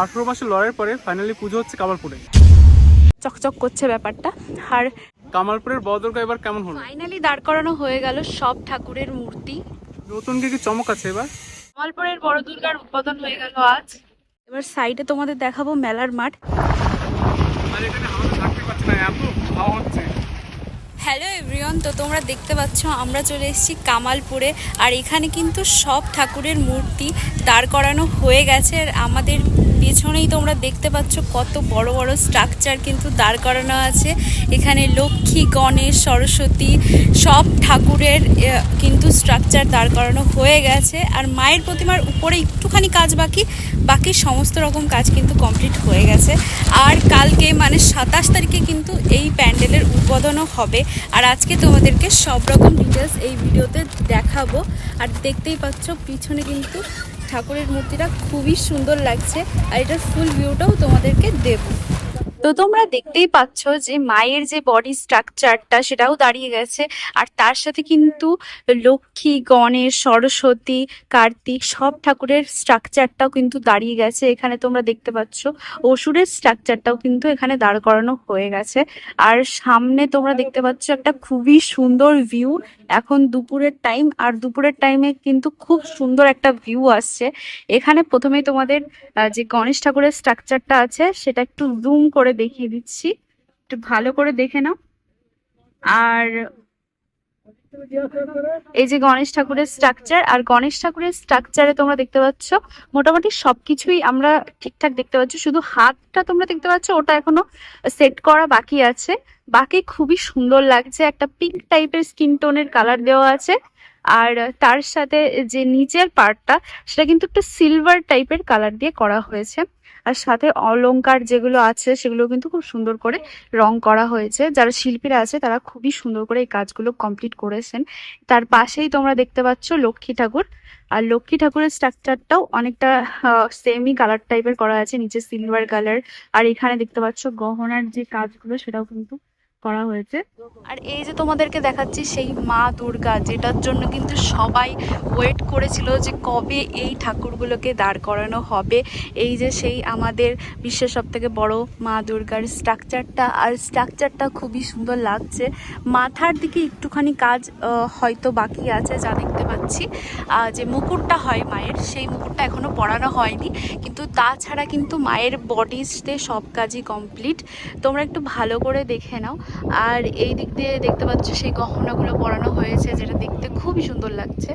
আঠেরো মাসের লড়াইয়ের পরে ফাইনালি পুজো হচ্ছে কামালপুরে। চকচক করছে ব্যাপারটা। আর কামালপুরের বদরগা এবার কেমন হলো? ফাইনালি দাঁড় করানো হয়ে গেল সব ঠাকুরের মূর্তি। নতুন কি চমক আছে এবার? কামালপুরের বড় দুর্গার উদ্বোধন হয়ে গেল আজ। এবার সাইডে তোমাদের দেখাবো মেলার মাঠ। আর এখানে আমাদের থাকতে পারছে না এত হাওয়া হচ্ছে। হ্যালো এভরিওয়ান তো তোমরা দেখতে পাচ্ছ আমরা চলে এসেছি কামালপুরে। আর এখানে কিন্তু সব ঠাকুরের মূর্তি দাঁড় করানো হয়ে গেছে। আর আমাদের পেছনেই তোমরা দেখতে পাচ্ছ কত বড় বড় স্ট্রাকচার কিন্তু দাঁড় করানো আছে। এখানে লক্ষ্মী, গণেশ, সরস্বতী সব ঠাকুরের কিন্তু স্ট্রাকচার দাঁড় করানো হয়ে গেছে। আর মায়ের প্রতিমার উপরে একটুখানি কাজ বাকি বাকি সমস্ত রকম কাজ কিন্তু কমপ্লিট হয়ে গেছে। আর কালকে মানে সাতাশ তারিখে কিন্তু এই প্যান্ডেলের উদ্বোধনও হবে। আর আজকে তোমাদেরকে সব রকম ডিটেলস এই ভিডিওতে দেখাবো। আর দেখতেই পাচ্ছ পিছনে কিন্তু ঠাকুরের মূর্তিটা খুবই সুন্দর লাগছে আর এটার ফুল ভিউটাও তোমাদেরকে দেবো। তো তোমরা দেখতেই পাচ্ছ যে মায়ের যে বডি স্ট্রাকচারটা সেটাও দাঁড়িয়ে গেছে। আর তার সাথে কিন্তু লক্ষ্মী, গণেশ, সরস্বতী, কার্তিক সব ঠাকুরের স্ট্রাকচারটাও কিন্তু দাঁড়িয়ে গেছে। এখানে তোমরা দেখতে পাচ্ছ অসুরের স্ট্রাকচারটাও কিন্তু এখানে দাঁড় করানো হয়ে গেছে। আর সামনে তোমরা দেখতে পাচ্ছ একটা খুবই সুন্দর ভিউ এখন দুপুরের টাইম আর দুপুরের টাইমে কিন্তু খুব সুন্দর একটা ভিউ আসছে। এখানে প্রথমেই তোমাদের যে গণেশ ঠাকুরের স্ট্রাকচারটা আছে, সেটা একটু জুম করে দেখিয়ে দিচ্ছি। একটু ভালো করে দেখে নাও। আর এই যে গণেশ ঠাকুরের স্ট্রাকচার আর গণেশ ঠাকুরের স্ট্রাকচারে তোমরা দেখতে পাচ্ছ, মোটামুটি সবকিছুই আমরা ঠিকঠাক দেখতে পাচ্ছ। শুধু হাতটা তোমরা দেখতে পাচ্ছ, ওটা এখনও সেট করা বাকি আছে। বাকি খুবই সুন্দর লাগছে, একটা পিঙ্ক টাইপের স্কিন টোনের কালার দেওয়া আছে। আর তার সাথে যে নিচের পার্টটা, সেটা কিন্তু একটু সিলভার টাইপের কালার দিয়ে করা হয়েছে। আর সাথে অলংকার যেগুলো আছে, সেগুলো কিন্তু খুব সুন্দর করে রং করা হয়েছে। যারা শিল্পীরা আছে, তারা খুবই সুন্দর করে এই কাজগুলো কমপ্লিট করেছেন। তার পাশেই তোমরা দেখতে পাচ্ছ লক্ষ্মী ঠাকুর। আর লক্ষ্মী ঠাকুরের স্ট্রাকচারটাও অনেকটা সেমই কালার টাইপের করা আছে, নিচে সিলভার কালার আর এখানে দেখতে পাচ্ছ গহনার যে কাজগুলো, সেটাও কিন্তু করা হয়েছে। আর এই যে তোমাদেরকে দেখাচ্ছি সেই মা দুর্গা, যেটার জন্য কিন্তু সবাই ওয়েট করেছিল যে কবে এই ঠাকুরগুলোকে দাঁড় করানো হবে। এই যে সেই আমাদের বিশ্বের সব থেকে বড় মা দুর্গার স্ট্রাকচারটা আর স্ট্রাকচারটা খুবই সুন্দর লাগছে। মাথার দিকে একটুখানি কাজ হয়তো বাকি আছে যা দেখতে পাচ্ছি। যে মুকুটটা হয় মায়ের, সেই মুকুটটা এখনও পরানো হয়নি। কিন্তু তাছাড়া কিন্তু মায়ের বডিতে সব কাজই কমপ্লিট তোমরা একটু ভালো করে দেখে নাও। আর এই দিক দিয়ে দেখতে পাচ্ছ সেই গহনাগুলো পরানো হয়েছে, যেটা দেখতে খুবই সুন্দর লাগছে।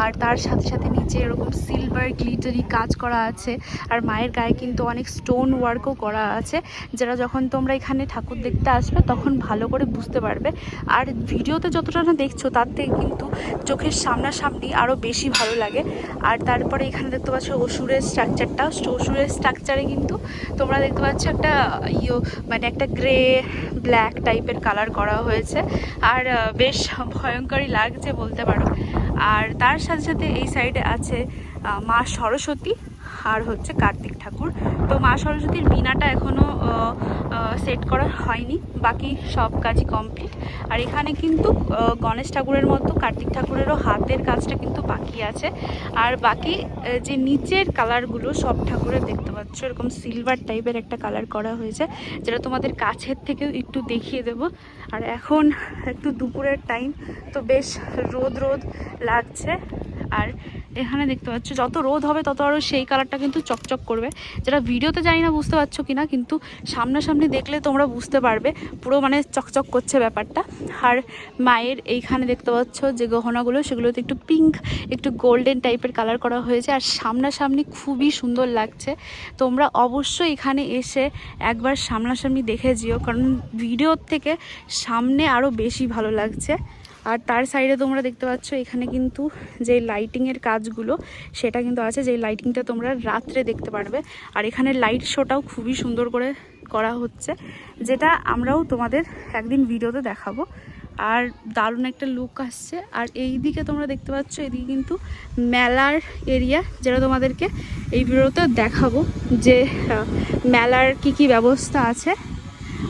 আর তার সাথে সাথে নিচে এরকম সিলভার গ্লিটারি কাজ করা আছে। আর মায়ের গায়ে কিন্তু অনেক স্টোন ওয়ার্কও করা আছে। যেটা যখন তোমরা এখানে ঠাকুর দেখতে আসবে, তখন ভালো করে বুঝতে পারবে। আর ভিডিওতে যতটা না দেখছ, তার থেকে কিন্তু চোখের সামনাসামনি আরও বেশি ভালো লাগে। আর তারপরে এখানে দেখতে পাচ্ছ অসুরের স্ট্রাকচারটা অসুরের স্ট্রাকচারে কিন্তু তোমরা দেখতে পাচ্ছ একটা ইয়ে মানে একটা গ্রে ব্ল্যাক টাইপের কালার করা হয়েছে। আর বেশ ভয়ঙ্করই লাগছে বলতে পারো। আর তার সাথে সাথে এই সাইডে আছে মা সরস্বতী। আর হচ্ছে কার্তিক ঠাকুর। তো মা সরস্বতীর বিনাটা এখনও সেট করা হয়নি। বাকি সব কাজই কমপ্লিট আর এখানে কিন্তু গণেশ ঠাকুরের মতো কার্তিক ঠাকুরেরও হাতের কাজটা কিন্তু বাকি আছে। আর বাকি যে নিচের কালারগুলো সব ঠাকুরের দেখতে পাচ্ছ, এরকম সিলভার টাইপের একটা কালার করা হয়েছে, যেটা তোমাদের কাছের থেকেও একটু দেখিয়ে দেব। আর এখন একটু দুপুরের টাইম তো বেশ রোদ রোদ লাগছে। আর এখানে দেখতে পাচ্ছ, যত রোদ হবে তত আরও সেই কালারটা কিন্তু চকচক করবে। যেটা ভিডিওতে জানি না বুঝতে পারছ কিনা, কিন্তু সামনাসামনি দেখলে তোমরা বুঝতে পারবে। পুরো মানে চকচক করছে ব্যাপারটা। আর মায়ের এইখানে দেখতে পাচ্ছ যে গহনাগুলো, সেগুলোতে একটু পিঙ্ক একটু গোল্ডেন টাইপের কালার করা হয়েছে। আর সামনাসামনি খুবই সুন্দর লাগছে। তোমরা অবশ্যই এখানে এসে একবার সামনাসামনি দেখে যেও, কারণ ভিডিওর থেকে সামনে আরও বেশি ভালো লাগছে। আর তার সাইডে তোমরা দেখতে পাচ্ছ এখানে কিন্তু যে লাইটিংয়ের কাজগুলো, সেটা কিন্তু আছে, যে লাইটিংটা তোমরা রাত্রে দেখতে পারবে। আর এখানে লাইট শোটাও খুবই সুন্দর করে করা হচ্ছে, যেটা আমরাও তোমাদের একদিন ভিডিওতে দেখাবো। আর দারুণ একটা লুক আসছে। আর এই দিকে তোমরা দেখতে পাচ্ছ, এদিকে কিন্তু মেলার এরিয়া যেটা তোমাদেরকে এই ভিডিওতে দেখাবো, যে মেলার কি কি ব্যবস্থা আছে।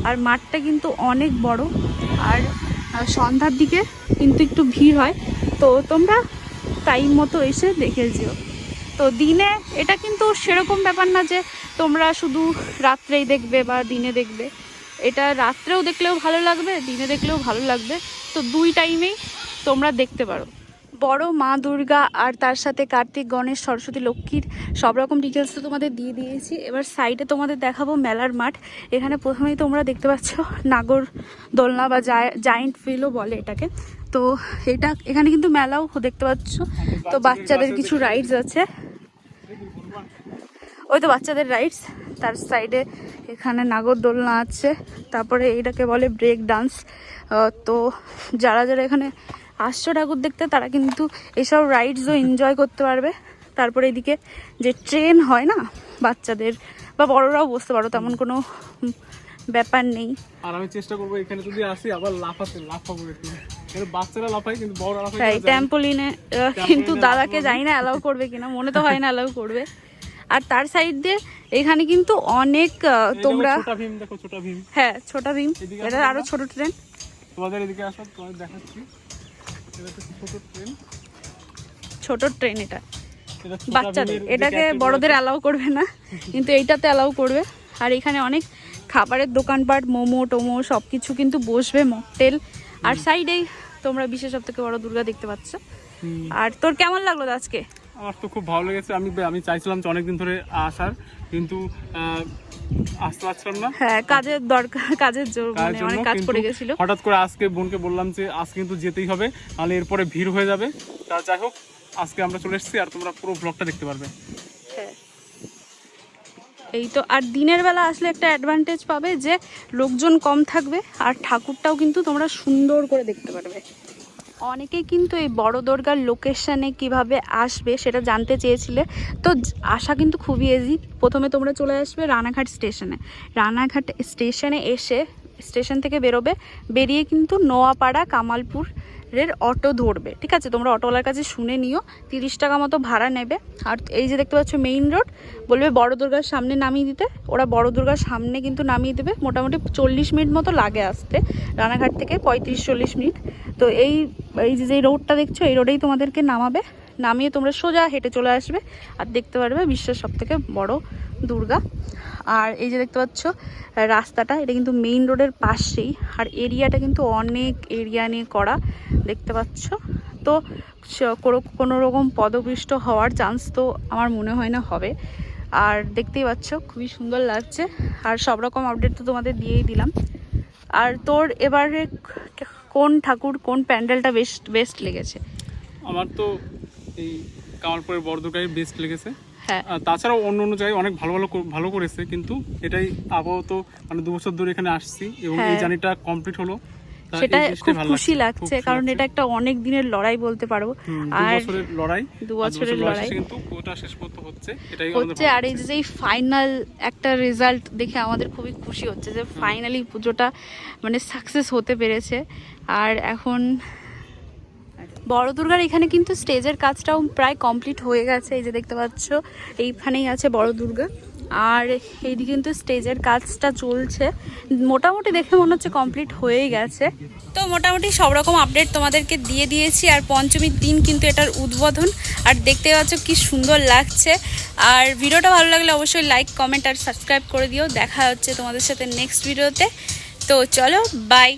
আর মাঠটা কিন্তু অনেক বড়। আর সন্ধ্যার দিকে কিন্তু একটু ভিড় হয়। তো তোমরা টাইম মতো এসে দেখে যেও। তো দিনে এটা কিন্তু সেরকম ব্যাপার না যে তোমরা শুধু রাত্রেই দেখবে বা দিনে দেখবে। এটা রাত্রেও দেখলেও ভালো লাগবে, দিনে দেখলেও ভালো লাগবে। তো দুই টাইমেই তোমরা দেখতে পারো। বড় মা দুর্গা আর তার সাথে কার্তিক, গণেশ, সরস্বতী, লক্ষ্মীর সব রকম ডিটেলস তো তোমাদের দিয়ে দিয়েছি। এবার সাইডে তোমাদের দেখাবো মেলার মাঠ। এখানে প্রথমেই তোমরা দেখতে পাচ্ছ নাগর দোলনা বা জায়েন্ট ফিলও বলে এটাকে। তো এটা, এখানে কিন্তু মেলাও দেখতে পাচ্ছ। তো বাচ্চাদের কিছু রাইডস আছে। ওই তো বাচ্চাদের রাইডস তার সাইডে এখানে নাগরদোলনা আছে। তারপরে এইটাকে বলে ব্রেক ডান্স তো যারা যারা এখানে আসছো ঠাকুর দেখতে তারা কিন্তু এসব রাইডসও এনজয় করতে পারবে। তারপরে এদিকে যে ট্রেন হয় না বাচ্চাদের বা বড়রাও বসতে পারো তেমন কোনো ব্যাপার নেই। আর আমি চেষ্টা করব এখানে যদি আসি আবার লাফাতে লাফাবো একটু। বাচ্চারা লাফায় কিন্তু বড় লাফায় তাই ট্যাম্পোলিনে কিন্তু দাদাকে। জানি না অ্যালাউ করবে কিনা মনে তো হয় না অ্যালাউ করবে। আর তার সাইড দিয়ে এখানে কিন্তু অনেক দেখো তোমরা ছোটা ভীম দেখো ছোটা ভীম। হ্যাঁ ছোটা ভীম। এটা আরও ছোট ট্রেন তোমাদের এদিকে আসো তোমাদের দেখাচ্ছি। ছোট ট্রেন এটা। বাচ্চাদের। এটাকে বড়দের অ্যালাউ করবে না কিন্তু এইটাতে অ্যালাউ করবে। আর এখানে অনেক খাবারের দোকানপাট মোমো টোমো সব কিছু কিন্তু বসবে মকটেল। আর সাইডেই তোমরা বিশেষ সব থেকে বড় দুর্গা দেখতে পাচ্ছ। আর তোর কেমন লাগল আজকে? আমার তো খুব ভালো লেগেছে। আমি আমি চাইছিলাম যে অনেকদিন ধরে আসার কিন্তু আসতে পারছিলাম না। হ্যাঁ কাজের দরকার কাজের জোর মানে অনেক কাজ পড়ে গেছিল। হঠাৎ করে আজকে বোনকে বললাম যে আজকে কিন্তু যেতেই হবে নাহলে এরপরে ভিড় হয়ে যাবে। তা যাই হোক আজকে আমরা চলে এসেছি আর তোমরা পুরো ব্লগটা দেখতে পারবে। হ্যাঁ। এই তো আর দিনের বেলা আসলে একটা অ্যাডভান্টেজ পাবে যে লোকজন কম থাকবে আর ঠাকুরটাও কিন্তু তোমরা সুন্দর করে দেখতে পারবে। অনেকেই কিন্তু এই বড় দুর্গার লোকেশানে কীভাবে আসবে সেটা জানতে চেয়েছিলে। তো আসা কিন্তু খুবই ইজি প্রথমে তোমরা চলে আসবে রানাঘাট স্টেশনে রানাঘাট স্টেশনে এসে স্টেশন থেকে বেরোবে। বেরিয়ে কিন্তু নোয়াপাড়া, কামালপুর এর অটো ধরবে, ঠিক আছে? তোমরা অটোওয়ালার কাছে শুনে নিও, তিরিশ টাকা মতো ভাড়া নেবে। আর এই যে দেখতে পাচ্ছ মেইন রোড বলবে বড় দুর্গার সামনে নামিয়ে দিতে। ওরা বড় দুর্গার সামনে কিন্তু নামিয়ে দেবে, মোটামুটি চল্লিশ মিনিট মতো লাগে আসতে। রানাঘাট থেকে পঁয়ত্রিশ চল্লিশ মিনিট। তো এই এই যে যে রোডটা দেখছ, এই রোডেই তোমাদেরকে নামাবে। নামিয়ে তোমরা সোজা হেঁটে চলে আসবে। আর দেখতে পারবে বিশ্বের সব থেকে বড় দুর্গা। আর এই যে দেখতে পাচ্ছ, রাস্তাটা, এটা কিন্তু মেইন রোডের পাশেই। আর এরিয়াটা কিন্তু অনেক এরিয়া নিয়ে করা, দেখতে পাচ্ছ। তো কোনো- কোনো রকম পদপৃষ্ট হওয়ার চান্স তো আমার মনে হয় না হবে। আর দেখতেই পাচ্ছ, খুবই সুন্দর লাগছে। আর সব রকম আপডেট তো তোমাদের দিয়েই দিলাম। আর তোর এবারে কোন ঠাকুর, কোন প্যান্ডেলটা বেস্ট বেস্ট লেগেছে? আমার তো এই কামালপুরের বড় দুর্গাই বেস্ট লেগেছে। হ্যাঁ। তাছাড়াও অন্য অন্য জায়গায় অনেক ভালো ভালো ভালো করেছে কিন্তু এটাই আপাতত মানে দু বছর ধরে এখানে আসছি এবং এই হ্যাঁ। জার্নিটা কমপ্লিট হলো। সেটা খুব খুশি লাগছে কারণ এটা একটা অনেক দিনের লড়াই বলতে পারো। আর লড়াই দু বছরের লড়াই কিন্তু ওটা শেষ করতে হচ্ছে এটাই হচ্ছে আর এই যে ফাইনাল একটা রেজাল্ট দেখে আমাদের খুবই খুশি হচ্ছে যে ফাইনালি পুজোটা মানে সাকসেস হতে পেরেছে। আর এখন বড় দুর্গার এখানে কিন্তু স্টেজের কাজটাও প্রায় কমপ্লিট হয়ে গেছে। এই যে দেখতে পাচ্ছ, এইখানেই আছে বড় দুর্গা আর এইদিকে কিন্তু স্টেজের কাজটা চলছে। মোটামুটি দেখে মনে হচ্ছে কমপ্লিট হয়েই গেছে। তো মোটামুটি সব রকম আপডেট তোমাদেরকে দিয়ে দিয়েছি। আর পঞ্চমীর দিন কিন্তু এটার উদ্বোধন। আর দেখতে পাচ্ছ কি সুন্দর লাগছে। আর ভিডিওটা ভালো লাগলে অবশ্যই লাইক কমেন্ট আর সাবস্ক্রাইব করে দিও। দেখা হচ্ছে তোমাদের সাথে নেক্সট ভিডিওতে তো। চলো বাই